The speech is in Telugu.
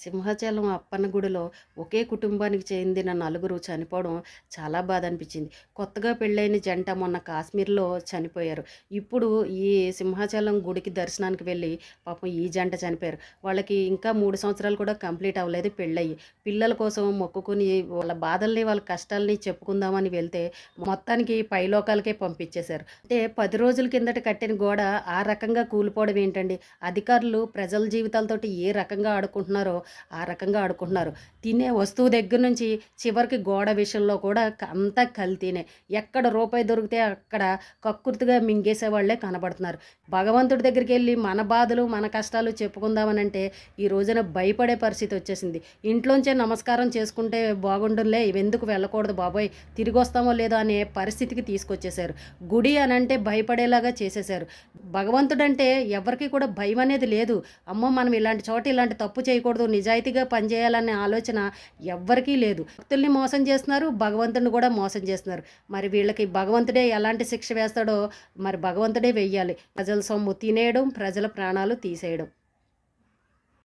సింహాచలం అప్పన్న గుడిలో ఒకే కుటుంబానికి చెందిన నలుగురు చనిపోవడం చాలా బాధ అనిపించింది కొత్తగా పెళ్ళైన జంట మొన్న కాశ్మీర్లో చనిపోయారు. ఇప్పుడు ఈ సింహాచలం గుడికి దర్శనానికి వెళ్ళి పాపం ఈ జంట చనిపోయారు. వాళ్ళకి ఇంకా మూడు సంవత్సరాలు కూడా కంప్లీట్ అవ్వలేదు పెళ్ళయ్యి పిల్లల కోసం మొక్కుకుని వాళ్ళ బాధల్ని వాళ్ళ కష్టాలని చెప్పుకుందామని వెళ్తే మొత్తానికి పైలోకాలకే పంపించేశారు. అంటే పది రోజుల కిందట కట్టిన గోడ ఆ రకంగా కూలిపోవడం ఏంటండి? అధికారులు ప్రజల జీవితాలతోటి ఏ రకంగా ఆడుకుంటున్నారో ఆ రకంగా ఆడుకుంటున్నారు. తినే వస్తువు దగ్గర నుంచి చివరికి గోడ విషయంలో కూడా అంతా కల్తీనే. ఎక్కడ రూపాయి దొరికితే అక్కడ కక్కుర్తిగా మింగేసే వాళ్ళే కనబడుతున్నారు. భగవంతుడి దగ్గరికి వెళ్ళి మన బాధలు మన కష్టాలు చెప్పుకుందామని అంటే ఈ రోజున భయపడే పరిస్థితి వచ్చేసింది. ఇంట్లోంచే నమస్కారం చేసుకుంటే బాగుండులే ఎందుకు వెళ్ళకూడదు బాబోయ్ తిరిగి వస్తామో లేదో అనే పరిస్థితికి తీసుకొచ్చేసారు గుడి అని అంటే భయపడేలాగా చేసేసారు భగవంతుడంటే ఎవరికి కూడా భయం అనేది లేదు. అమ్మో మనం ఇలాంటి చోట ఇలాంటి తప్పు చేయకూడదు నిజాయితీగా పనిచేయాలనే ఆలోచన ఎవ్వరికీ లేదు. భక్తుల్ని మోసం చేస్తున్నారు భగవంతుడిని కూడా మోసం చేస్తున్నారు. మరి వీళ్ళకి భగవంతుడే ఎలాంటి శిక్ష వేస్తాడో మరి భగవంతుడే వెయ్యాలి. ప్రజల సొమ్ము తినేయడం ప్రజల ప్రాణాలు తీసేయడం.